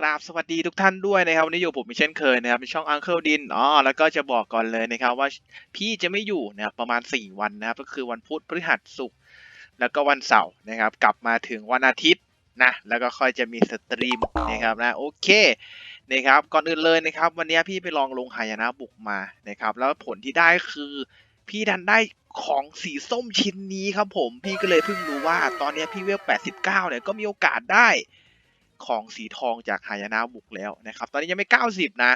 กราบสวัสดีทุกท่านด้วยนะครับวันนี้อยู่ผมมีเช่นเคยนะครับในช่อง Uncle ดินอ๋อแล้วก็จะบอกก่อนเลยนะครับว่าพี่จะไม่อยู่นะครับประมาณ 4 วันนะครับก็คือวันพุธพฤหัสศุกร์แล้วก็วันเสาร์นะครับ กลับมาถึงวันอาทิตย์นะแล้วก็ค่อยจะมีสตรีมนะครับนะโอเคนะครับก่อนอื่นเลยนะครับ วันนี้พี่ไปลองลงหายนะบุกมานะครับ แล้วผลที่ได้คือพี่ดันได้ของสีส้มชิ้นนี้ครับผม พี่ก็เลยเพิ่งรู้ว่าตอนนี้พี่เวล 89 เนี่ยก็มีโอกาสได้ ของสีทองจากหายนะบุกแล้วนะครับ ตอนนี้ยังไม่ 90 นะ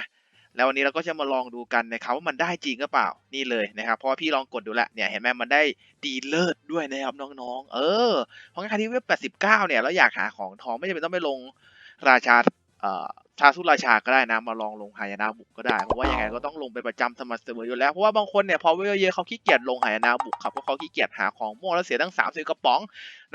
แล้ววันนี้เราก็จะมาลองดูกันนะครับว่ามันได้จริงหรือเปล่านี่เลยนะครับเพราะว่าพี่ลองกดดูแล้วเนี่ยเห็นไหมมันได้ดีเลิศด้วยนะครับน้องๆ เออเพราะงั้นใครที่เว็บ89 เนี่ยแล้วอยากหาของทองไม่จำเป็นต้องไปลงราชาเอ่อชาสุราชาก็ได้นะมาลองลงหายนะบุกก็ได้เพราะว่ายังไงก็ต้องลงไปประจำสม่ำเสมออยู่แล้วเพราะว่าบางคนเนี่ยพอเวลเยอะเขาขี้เกียจลงหายนะบุกครับเพราะเขาขี้เกียจหาของม่วงแล้วเสียตั้ง30กระป๋อง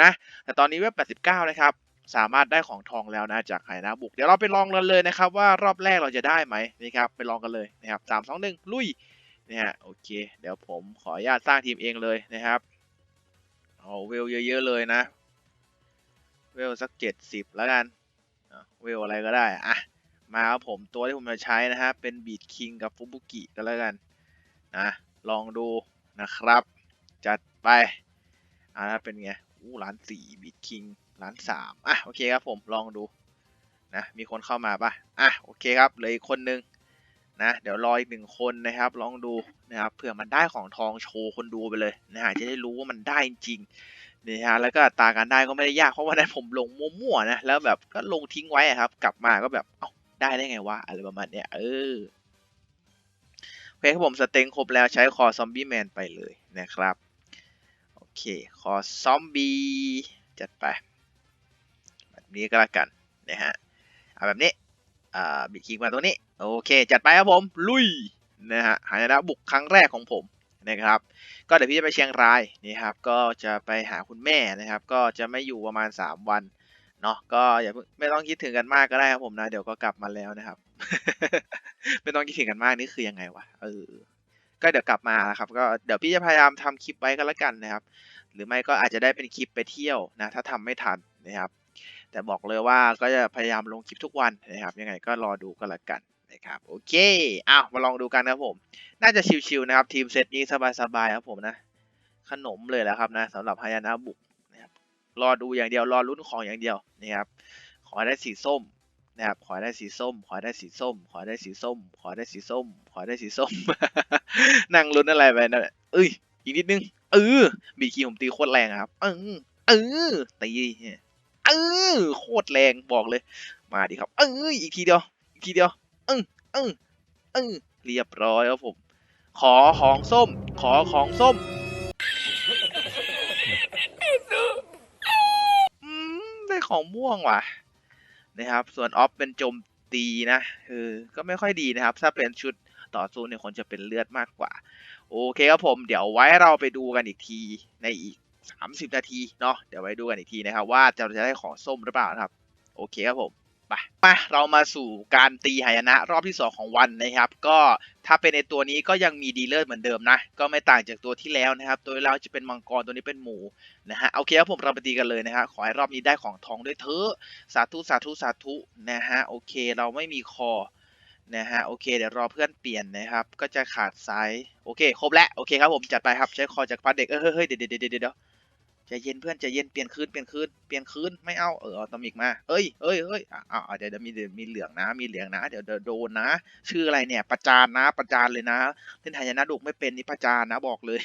นะแต่ตอนนี้เว็บ89 นะครับ สามารถได้ของทองแล้วนะจากไหนะบุก เดี๋ยวเราไปลองกันเลยนะครับว่ารอบแรกเราจะได้ไหมนี่ครับไปลองกันเลยนะครับสามสองหนึ่งลุยเนี่ยโอเค เดี๋ยวผมขออนุญาตสร้างทีมเองเลยนะครับเอาเวลเยอะๆเลยนะ เวลสักเจ็ดสิบแล้วกันเวลอะไรก็ได้อะมาครับผมตัวที่ผมจะใช้นะฮะเป็นบีดคิงกับฟุบุกิกันแล้วกันนะลองดูนะครับ จัดไปอ่าเป็นไงอู้ล้านสี่บีดคิง ล้านสามอะโอเคครับผมลองดูนะมีคนเข้ามาปะอะโอเคครับเหลืออีกคนนึงนะเดี๋ยวรออีกหนึ่งคนนะครับ ลองดูนะครับเผื่อมันได้ของทองโชว์คนดูไปเลยนะฮะจะได้รู้ว่ามันได้จริงนี่ฮะแล้วก็ตาการได้ก็ไม่ได้ยากเพราะว่านั้นผมลงมั่วๆนะแล้วแบบก็ลงทิ้งไว้ครับ กลับมาก็แบบเอ้าได้ได้ไงวะอะไรประมาณเนี้ยเออโอเคครับผมสเต็งครบแล้วใช้คอซอมบี้แมนไปเลยนะครับโอเคคอซอมบี้จัดไป นี้ก็แล้วกันนะฮะเอาแบบนี้อ่าบิดคิงมาตรงนี้ โอเค จัดไปครับผม ลุยนะฮะหายนะบุกครั้งแรกของผมนะครับ ก็เดี๋ยวพี่จะไปเชียงรายนี่ครับ ก็จะไปหาคุณแม่นะครับ ก็จะไม่อยู่ประมาณ 3 วันเนาะก็อย่าไม่ต้องคิดถึงกันมากก็ได้ครับผมนะ เดี๋ยวก็กลับมาแล้วนะครับ ไม่ต้องคิดถึงกันมากนี่คือยังไงวะเออก็เดี๋ยวกลับมาครับ ก็เดี๋ยวพี่จะพยายามทำคลิปไว้ก็แล้วกันนะครับ หรือไม่ก็อาจจะได้เป็นคลิปไปเที่ยวนะ ถ้าทำไม่ทันนะครับ แต่บอกเลยว่าก็จะพยายามลงคลิปทุกวันนะครับ ยังไงก็รอดูกันละกันนะครับโอเคอ้าวมาลองดูกันนะครับผม น่าจะชิวๆนะครับ ทีมเซตนี้สบายๆครับผมนะ ขนมเลยแหละครับนะสำหรับฮายานะบุกนะครับรอดูอย่างเดียวรอลุ้นของอย่างเดียวนะครับขอได้สีส้มนะครับขอได้สีส้ม ขอได้สีส้ม ขอได้สีส้ม ขอได้สีส้ม ขอได้สีส้ม นั่งลุ้นอะไรไปนะเอ้ยอีกนิดนึงเออบีคีผมตีโคตรแรงครับเออเออตี เออโคตรแรงบอกเลย มาดิครับ เอออีกทีเดียว อีกทีเดียว เออเออเออเรียบร้อยครับผม ขอของส้ม ขอของส้มอืมได้ของม่วงว่ะนะครับ ส่วนออฟเป็นโจมตีนะเออก็ไม่ค่อยดีนะครับ ถ้าเป็นชุดต่อสู้เนี่ยคนจะเป็นเลือดมากกว่า โอเคครับผม เดี๋ยวไว้เราไปดูกันอีกทีในอีก 30 นาทีเนาะเดี๋ยวไว้ดูกันอีกทีนะครับ ว่าจะจะได้ของส้มหรือเปล่านะครับ โอเคครับผมไปมาเรามาสู่การตีหายนะรอบที่ 2 ของวันนะครับ ก็ถ้าเป็นในตัวนี้ก็ยังมีดีเลอร์เหมือนเดิมนะ ก็ไม่ต่างจากตัวที่แล้วนะครับตัวที่แล้วจะเป็นมังกรตัวนี้เป็นหมูนะฮะโอเคครับผมเราไปตีกันเลยนะฮะขอให้รอบนี้ได้ของทองด้วยเถอะสาธุสาธุสาธุนะฮะโอเค เราไม่มีคอ นะฮะโอเคเดี๋ยวรอเพื่อนเปลี่ยนนะครับ ก็จะขาดไซส์โอเคครบแล้วโอเคครับผมจัดไปครับใช้คอจากพัดเด็กเอ้ยเฮ้ยเฮ้ยเดี๋ยวเดี๋ยวเดี๋ยวเดี๋ยวใจเย็นเพื่อนใจเย็นเปลี่ยนคืนเปลี่ยนคืนเปลี่ยนคืนไม่เอาเออเอตอมิกมาเอ้ยเอ้ยเอ้ยอะอะเดี๋ยวเดี๋ยวมีเมีเหลืองนะ มีเหลืองนะเดี๋ยวเดี๋ยวโดนนะ ชื่ออะไรเนี่ย ประจานนะ ประจานเลยนะเล่นหายนะดุกไม่เป็นนี่ประจานนะบอกเลย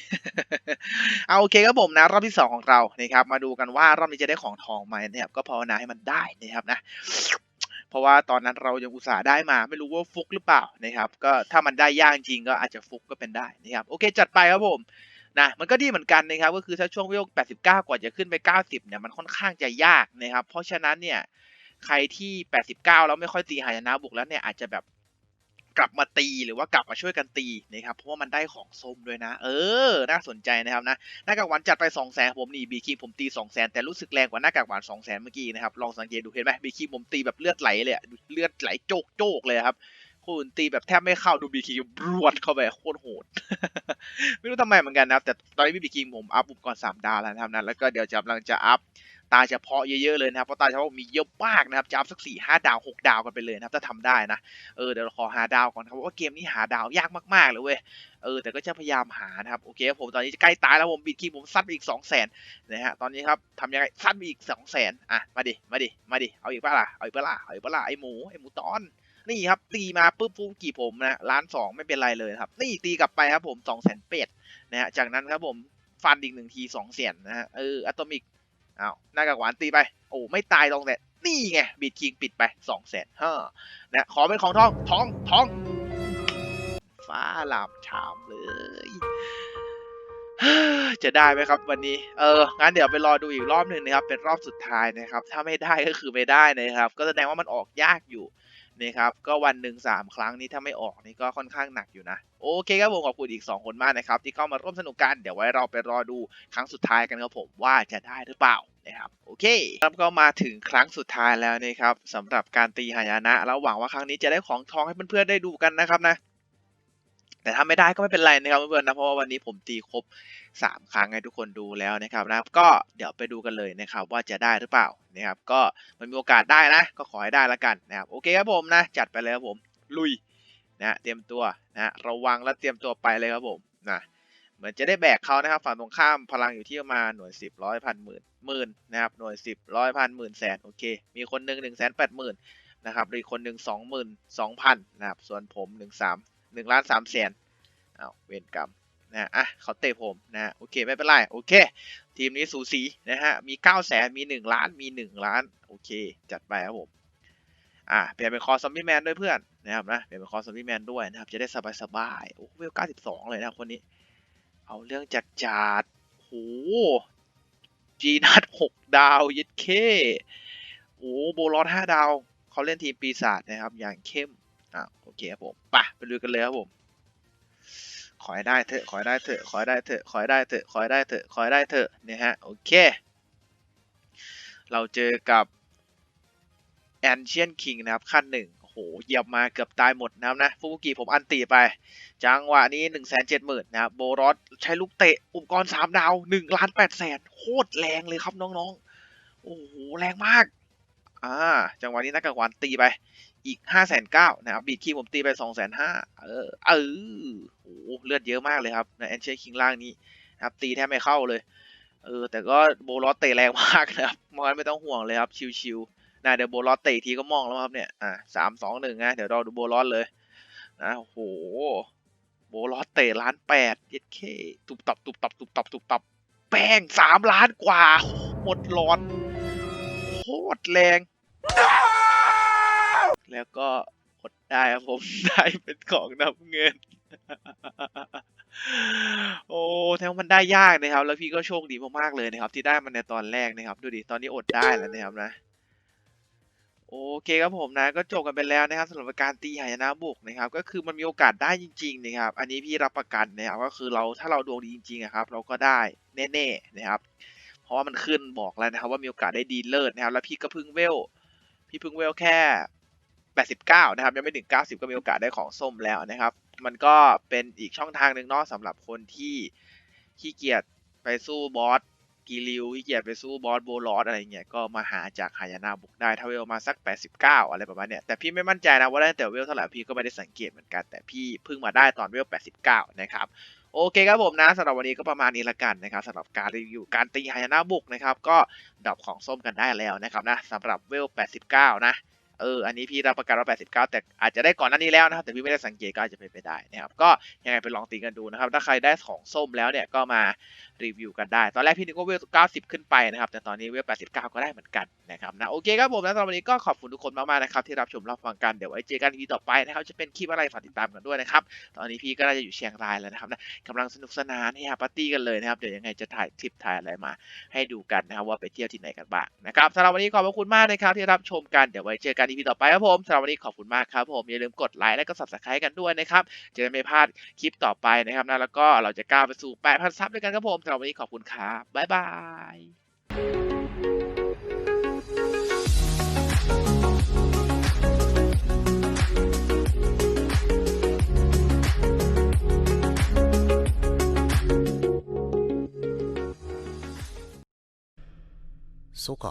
เอาโอเคครับผมนะรอบที่สองของเรานะครับมาดูกันว่ารอบนี้จะได้ของทองไหมนะครับก็ภาวนาให้มันได้นะครับนะ เพราะว่าตอนนั้นเรายังอุตส่าห์ได้มาไม่รู้ว่าฟุกหรือเปล่านะครับ ก็ถ้ามันได้ยากจริงก็อาจจะฟุกก็เป็นได้นะครับ โอเคจัดไปครับผมนะมันก็ดีเหมือนกันนะครับ ก็คือถ้าช่วงวิว89 กว่าจะขึ้นไป 90 เนี่ยมันค่อนข้างจะยากนะครับ เพราะฉะนั้นเนี่ยใครที่ 89 แล้วไม่ค่อยตีหายนะบุกแล้วเนี่ยอาจจะแบบ กลับมาตีหรือว่ากลับมาช่วยกันตีนะครับเพราะว่ามันได้ของส้มด้วยนะ เออ น่าสนใจนะครับนะหน้ากากหวานจัดไป2 0 0แสนผมนี่บีคีผมตี2 0 0แสนแต่รู้สึกแรงกว่าหน้ากากหวาน2 0 0แสนเมื่อกี้นะครับลองสังเกตดูเห็นไหมบีคีผมตีแบบเลือดไหลเลยเลือดไหลโจกโจกๆเลยครับคนอื่นตีแบบแทบไม่เข้าดูบีคีบรวดเข้าไปโคตรโหด ไม่รู้ทำไมเหมือนกันนะครับ แต่ตอนนี้บีคีผมอัพอุปกรณ์3ดาวแล้วนะครับนะแล้วก็เดี๋ยวจะกำลังจะอัพ ตาเฉพาะเยอะๆเลยนะครับเพราะตาเฉพาะมีเยอะมากนะครับจะเอาสักสี่ห้าดาวหกดาวกันไปเลยนะครับถ้าทำได้นะเออเดี๋ยวเราขอหาดาวก่อนครับเพราะว่าเกมนี้หาดาวยากมากๆเลยเว้ยเออแต่ก็จะพยายามหานะครับโอเคผมตอนนี้ใกล้ตายแล้วผมบิดคีผมซัดไปอีกสองแสนนะฮะตอนนี้ครับทำยังไงซัดไปอีกสองแสนอะมาดิมาดิมาดิเอาอีกปะล่ะเอาอีกปะล่ะเอาอีกปะล่ะไอหมูไอหมูตอนนี่ครับตีมาปุ๊บฟูกี่ผมนะล้านสองไม่เป็นไรเลยครับ นี่ตีกลับไปครับผมสองแสนเป็ดนะฮะจากนั้นครับผมฟันอีกหนึ่งทีสองแสนนะฮะเอออะตอมิก อ้าวหน้ากากหวานตีไป โอ้ไม่ตายตรงแต่นี่ไงบีดคิงปิดไปสองแสนห้านะขอเป็นของทองทองทอง ฟ้าหลามชามเลยจะได้ไหมครับวันนี้ เออ งั้นเดี๋ยวไปรอดูอีกรอบหนึ่งนะครับ เป็นรอบสุดท้ายนะครับ ถ้าไม่ได้ก็คือไม่ได้นะครับ ก็แสดงว่ามันออกยากอยู่ นะครับก็วันหนึ่งสามครั้งนี้ถ้าไม่ออกนี่ก็ค่อนข้างหนักอยู่นะ โอเคครับผมขอบคุณอีก 2 คนมากนะครับ ที่เข้ามาร่วมสนุกกันเดี๋ยวไว้เราไปรอดูครั้งสุดท้ายกันครับผมว่าจะได้หรือเปล่านะครับโอเคครับก็มาถึงครั้งสุดท้ายแล้วนะครับสำหรับการตีหายนะแล้วหวังว่าครั้งนี้จะได้ของทองให้เพื่อนๆได้ดูกันนะครับนะ แต่ถ้าไม่ได้ก็ไม่เป็นไรนะครับเพื่อนๆนะเพราะว่าวันนี้ผมตีครบ 3 ครั้งให้ทุกคนดูแล้วนะครับนะก็เดี๋ยวไปดูกันเลยนะครับว่าจะได้หรือเปล่านะครับก็มันมีโอกาสได้นะ ก็ขอให้ได้ละกันนะครับโอเคครับผมนะ จัดไปเลยครับผมลุยนะเตรียมตัวนะระวังและเตรียมตัวไปเลยครับผมนะเหมือนจะได้แบกเขานะครับ ฝั่งตรงข้ามพลังอยู่ที่ประมาณหน่วยสิบร้อยพันหมื่นหมื่นนะครับหน่วยสิบร้อยพันหมื่นแสนโอเค มีคนหนึ่งหนึ่งแสนแปดหมื่นนะครับอีกคนหนึ่งสองหมื่นสองพันนะครับส่วนผมหนึ่งสาม หนึ่งล้านสามแสนเอาเวรกรรมนะฮะอะเขาเตะผมนะฮะโอเคไม่เป็นไรโอเค ทีมนี้สูสีนะฮะมี9 0 0แสนมี1ล้านมี1ล้านโอเค จัดไปครับผมอะเปลี่ยนเป็นคอซอมบี้แมนด้วยเพื่อนนะครับนะเปลี่ยนเป็นคอซอมบี้แมนด้วยนะครับจะได้สบายสบายโอ้เวล92เลยนะคนนี้ เอาเรื่องจัดจัดโหจีนัด6ดาวยึดเคโอ้โบลอส5ดาวเขาเล่นทีมปีศาจนะครับอย่างเข้ม อะโอเคครับผมไปไปดูกันเลยครับผมขอให้ได้เถอะขอให้ได้เถอะขอให้ได้เถอะขอให้ได้เถอะขอให้ได้เถอะขอให้ได้เถอะเนี่ยฮะโอเค เราเจอกับแอนเชียนคิงนะครับขั้นหนึ่งโอ้โหเหยียบมาเกือบตายหมดนะครับนะฟูกุกิผมอันตีไป จังหวะนี้หนึ่งแสนเจ็ดหมื่นนะครับโบรอสใช้ลูกเตะ อุปกรณ์สามดาวหนึ่งล้านแปดแสนโคตรแรงเลยครับน้องๆ โอ้โห แรงมาก อ่า จังหวะนี้นักกากวานตีไป อีกห้าแสนเก้านะครับบีดคีย์ผมตีไปสองแสนห้าเออเออโหเลือดเยอะมากเลยครับในแอนเชคิงล่างนี้นะครับตีแทบไม่เข้าเลยเออแต่ก็โบลอสเตะแรงมากนะครับมอนไม่ต้องห่วงเลยครับชิวๆนะเดี๋ยวโบลอสเตะทีก็มองแล้วครับเนี่ยอ่าสามสองหนึ่งนะเดี๋ยวรอดูโบลอสเลยนะโอ้โหโบลอสเตะล้านแปดเย็ดเคตุบตับตุบตับตุบตับตุบตับแป้งสามล้านกว่า หมดร้อนโคตรแรง แล้วก็กดได้ครับผมได้เป็นของน้ำเงิน โอ้แถวมันได้ยากนะครับ แล้วพี่ก็โชคดีมากๆเลยนะครับ ที่ได้มันในตอนแรกนะครับ ดูดิตอนนี้อดได้แล้วนะครับนะโอเคครับผมนะก็จบกันไปแล้วนะครับสำหรับการตีหายนะบุกนะครับ ก็คือมันมีโอกาสได้จริง ๆ นะครับ อันนี้พี่รับประกันนะครับก็คือเราถ้าเราดวงดีจริงๆอะครับ เราก็ได้แน่ๆนะครับ เพราะว่ามันขึ้นบอกแล้วนะครับ ว่ามีโอกาสได้ดีเลิศนะครับ แล้วพี่ก็พิ่งเวล พี่พิ่งเวลแค่ 89 นะครับ ยังไม่ถึง 90 ก็มีโอกาสได้ของส้มแล้วนะครับ มันก็เป็นอีกช่องทางหนึ่งเนาะสำหรับคนที่ขี้เกียจไปสู้บอสกีริวขี้เกียจไปสู้บอสโบลอสอะไรเงี้ยก็มาหาจากหายนาบุกได้ถ้าเวลมาสัก 89 อะไรประมาณเนี้ยแต่พี่ไม่มั่นใจนะว่าได้แต่เวลเท่าไหร่พี่ก็ไม่ได้สังเกตเหมือนกัน แต่พี่เพิ่งมาได้ตอนเวล 89 นะครับโอเคครับผมนะสำหรับวันนี้ก็ประมาณนี้ละกันนะครับสำหรับการรีวิวการตีหายนาบุกนะครับก็ดับของส้มกันได้แล้วนะครับนะสำหรับเวล 89 นะ เอออันนี้พี่รับประกันว่า 89 แต่อาจจะได้ก่อนหน้านี้แล้วนะครับ แต่พี่ไม่ได้สังเกตก็อาจจะเป็นไปได้นะครับก็ยังไงไปลองตีกันดูนะครับ ถ้าใครได้ของส้มแล้วเนี่ยก็มารีวิวกันได้ ตอนแรกพี่นึกว่าเวล90 ขึ้นไปนะครับ แต่ตอนนี้เวล89 ก็ได้เหมือนกันนะครับนะโอเคครับผมนะสำหรับวันนี้ก็ขอบคุณทุกคนมากๆนะครับที่รับชมรับฟังกันเดี๋ยวไว้เจอกันทีต่อไปนะครับจะเป็นคลิปอะไรฝากติดตามกันด้วยนะครับตอนนี้พี่ก็น่าจะอยู่เชียงรายแล้วนะครับนะกำลังสนุกสนานให้ฮาปาร์ตี้กันเลยนะครับเดี๋ยวยังไงจะถ่ายคลิปถ่ายอะไรมา ให้ดูกันนะครับว่าไปเที่ยวที่ไหนกันบ้างนะครับสำหรับวันนี้ขอบคุณมากนะครับที่รับชมกันเดี๋ยวไว้เจอกันทีต่อไปครับผมสำหรับวันนี้ขอบคุณมากครับผมอย่าลืมกดไลค์และก็ subscribe กันด้วยนะครับจะได้ไม่พลาดคลิปต่อไปนะครับนะแล้วก็เราจะก้าวไปสู่ 8,000 ซับด้วยกันครับผมสำหรับวันนี้ขอบคุณครับบ๊ายบาย そうか